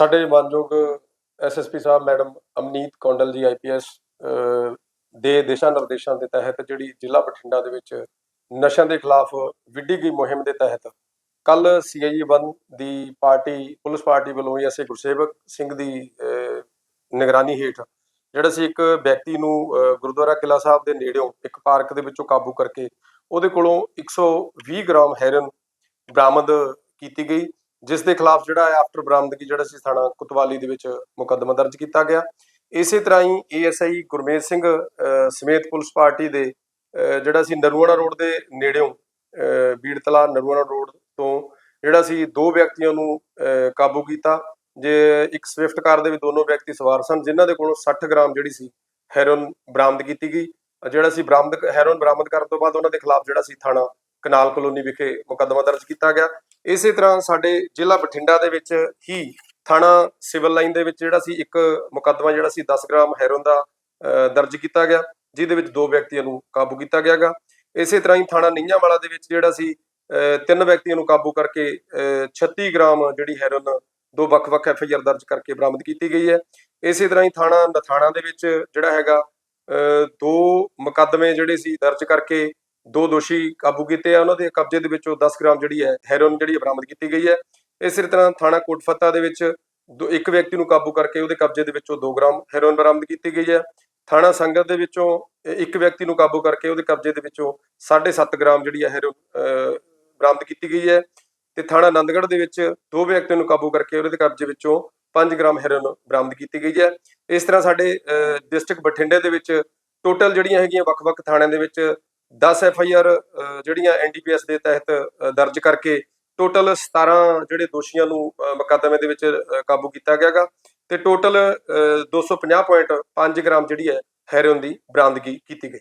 ਸਾਡੇ ਮਾਨਯੋਗ ਐਸਐਸਪੀ ਸਾਹਿਬ, ਮੈਡਮ ਅਮਨੀਤ ਕੌਂਡਲ ਜੀ ਆਈਪੀਐਸ ਦੇ ਦਿਸ਼ਾ ਨਿਰਦੇਸ਼ਾਂ ਦੇ ਤਹਿਤ ਜਿਹੜੀ ਜ਼ਿਲ੍ਹਾ ਬਠਿੰਡਾ ਦੇ ਵਿੱਚ ਨਸ਼ਿਆਂ ਦੇ ਖਿਲਾਫ ਵਿੱਢੀ ਗਈ ਮੁਹਿੰਮ ਦੇ ਤਹਿਤ ਕੱਲ ਸੀਆਈਏ 1 ਦੀ ਪਾਰਟੀ, ਪੁਲਿਸ ਪਾਰਟੀ ਵੱਲੋਂ ਐਸਏ ਗੁਰਸੇਵਕ ਸਿੰਘ ਦੀ ਨਿਗਰਾਨੀ ਹੇਠ ਜਿਹੜਾ ਸੀ ਇੱਕ ਵਿਅਕਤੀ ਨੂੰ ਗੁਰਦੁਆਰਾ ਕਿਲਾ ਸਾਹਿਬ ਦੇ ਨੇੜਿਓਂ ਇੱਕ ਪਾਰਕ ਦੇ ਵਿੱਚੋਂ ਕਾਬੂ ਕਰਕੇ ਉਹਦੇ ਕੋਲੋਂ 120 ਗ੍ਰਾਮ ਹੈਰਨ ਬਰਾਮਦ ਕੀਤੀ ਗਈ। ਜਿਸ ਦੇ ਖਿਲਾਫ ਜਿਹੜਾ ਹੈ ਆਫਟਰ ਬਰਾਮਦਗੀ ਜਿਹੜਾ ਸੀ ਥਾਣਾ ਕੁਤਵਾਲੀ ਦੇ ਵਿੱਚ ਮੁਕੱਦਮਾ ਦਰਜ ਕੀਤਾ ਗਿਆ। ਇਸੇ ਤਰ੍ਹਾਂ ਹੀ ਏਐਸਆਈ ਗੁਰਮੇਜ ਸਿੰਘ ਸਮੇਤ ਪੁਲਿਸ ਪਾਰਟੀ ਦੇ ਅਹ, ਜਿਹੜਾ ਸੀ ਨਰੂਆਣਾ ਰੋਡ ਦੇ ਨੇੜਿਓਂ ਅਹ, ਬੀੜਤਲਾ ਨਰੂਆਣਾ ਰੋਡ ਤੋਂ ਜਿਹੜਾ ਸੀ ਦੋ ਵਿਅਕਤੀਆਂ ਨੂੰ ਅਹ, ਕਾਬੂ ਕੀਤਾ। ਜੇ ਇੱਕ ਸਵਿਫਟ ਕਾਰ ਦੇ ਵੀ ਦੋਨੋਂ ਵਿਅਕਤੀ ਸਵਾਰ ਸਨ ਜਿਨ੍ਹਾਂ ਦੇ ਕੋਲੋਂ 60 ਗ੍ਰਾਮ ਜਿਹੜੀ ਸੀ ਹੈਰੋਨ ਬਰਾਮਦ ਕੀਤੀ ਗਈ। ਜਿਹੜਾ ਸੀ ਬਰਾਮਦ ਹੈਰੋਨ ਬਰਾਮਦ ਕਰਨ ਤੋਂ ਬਾਅਦ ਉਹਨਾਂ ਦੇ ਖਿਲਾਫ ਜਿਹੜਾ ਸੀ ਥਾਣਾ ਕਨਾਲ ਕਲੋਨੀ ਵਿਖੇ ਮੁਕੱਦਮਾ ਦਰਜ ਕੀਤਾ ਗਿਆ। ਇਸੇ ਤਰ੍ਹਾਂ ਸਾਡੇ ਜ਼ਿਲ੍ਹਾ ਬਠਿੰਡਾ ਦੇ ਵਿੱਚ ਹੀ ਥਾਣਾ ਸਿਵਲ ਲਾਈਨ ਦੇ ਵਿੱਚ ਜਿਹੜਾ ਸੀ ਇੱਕ ਮੁਕੱਦਮਾ ਜਿਹੜਾ ਸੀ 10 ਗ੍ਰਾਮ ਹੈਰੋਨ ਦਾ ਦਰਜ ਕੀਤਾ ਗਿਆ ਜਿਹਦੇ ਵਿੱਚ ਦੋ ਵਿਅਕਤੀਆਂ ਨੂੰ ਕਾਬੂ ਕੀਤਾ ਗਿਆਗਾ ਇਸੇ ਤਰ੍ਹਾਂ ਹੀ ਥਾਣਾ ਨਿੰਜਾਂਵਾਲਾ ਦੇ ਵਿੱਚ ਜਿਹੜਾ ਸੀ ਤਿੰਨ ਵਿਅਕਤੀਆਂ ਨੂੰ ਕਾਬੂ ਕਰਕੇ ਅਹ, 36 ਗ੍ਰਾਮ ਜਿਹੜੀ ਹੈਰੋਨ ਦੋ ਵੱਖ-ਵੱਖ ਐਫਆਈਆਰ ਦਰਜ ਕਰਕੇ ਬਰਾਮਦ ਕੀਤੀ ਗਈ ਹੈ। ਇਸੇ ਤਰ੍ਹਾਂ ਹੀ ਥਾਣਾ ਨਥਾਣਾ ਦੇ ਵਿੱਚ ਜਿਹੜਾ ਹੈਗਾ ਦੋ ਮੁਕੱਦਮੇ ਜਿਹੜੇ ਸੀ ਦਰਜ ਕਰਕੇ ਦੋ ਦੋਸ਼ੀ ਕਾਬੂ ਕੀਤੇ ਆ, ਉਹਨਾਂ ਦੇ ਕਬਜ਼ੇ ਦੇ ਵਿੱਚੋਂ 10 ਗ੍ਰਾਮ ਜਿਹੜੀ ਹੈ, ਹੈਰੋਇਨ ਜਿਹੜੀ ਹੈ, ਬਰਾਮਦ ਕੀਤੀ ਗਈ ਹੈ। ਇਸੇ ਤਰ੍ਹਾਂ ਥਾਣਾ ਕੋਟਫੱਤਾ ਦੇ ਵਿੱਚ ਦੋ- ਇੱਕ ਵਿਅਕਤੀ ਨੂੰ ਕਾਬੂ ਕਰਕੇ ਉਹਦੇ ਕਬਜ਼ੇ ਦੇ ਵਿੱਚੋਂ 2 ਗ੍ਰਾਮ ਹੈਰੋਇਨ ਬਰਾਮਦ ਕੀਤੀ ਗਈ ਹੈ। ਥਾਣਾ ਸੰਗਤ ਦੇ ਵਿੱਚੋਂ ਇੱਕ ਵਿਅਕਤੀ ਨੂੰ ਕਾਬੂ ਕਰਕੇ ਉਹਦੇ ਕਬਜ਼ੇ ਦੇ ਵਿੱਚੋਂ 7.5 ਗ੍ਰਾਮ ਜਿਹੜੀ ਹੈ, ਹੈਰੋਇਨ ਬਰਾਮਦ ਕੀਤੀ ਗਈ ਹੈ। ਤੇ ਥਾਣਾ ਆਨੰਦਗੜ੍ਹ ਦੇ ਵਿੱਚ ਦੋ ਵਿਅਕਤੀਆਂ ਨੂੰ ਕਾਬੂ ਕਰਕੇ ਉਹਦੇ ਕਬਜ਼ੇ ਵਿੱਚੋਂ 5 ਗ੍ਰਾਮ ਹੈਰੋਇਨ ਬਰਾਮਦ ਕੀਤੀ ਗਈ ਹੈ। ਇਸ ਤਰ੍ਹਾਂ ਸਾਡੇ ਡਿਸਟ੍ਰਿਕਟ ਬਠਿੰਡੇ ਦੇ ਵਿੱਚ ਟੋਟਲ ਜਿਹੜੀਆਂ ਹੈਗੀਆਂ ਵੱਖ-ਵੱਖ ਥਾਣਿਆਂ ਦੇ ਵਿੱਚ 10 ਐਫ ਆਈ ਆਰ ਜਿਹੜੀਆਂ ਐਨਡੀਪੀਐਸ ਦੇ ਤਹਿਤ ਦਰਜ ਕਰਕੇ ਟੋਟਲ 17 ਜਿਹੜੇ ਦੋਸ਼ੀਆਂ ਨੂੰ ਮੁਕੱਦਮੇ ਦੇ ਵਿੱਚ ਕਾਬੂ ਕੀਤਾ ਗਿਆਗਾ ਤੇ ਟੋਟਲ 250.5 ਗ੍ਰਾਮ ਜਿਹੜੀ ਹੈ ਹੈਰੋਇਨ ਦੀ ਬਰਾਮਦਗੀ ਕੀਤੀ ਗਈ।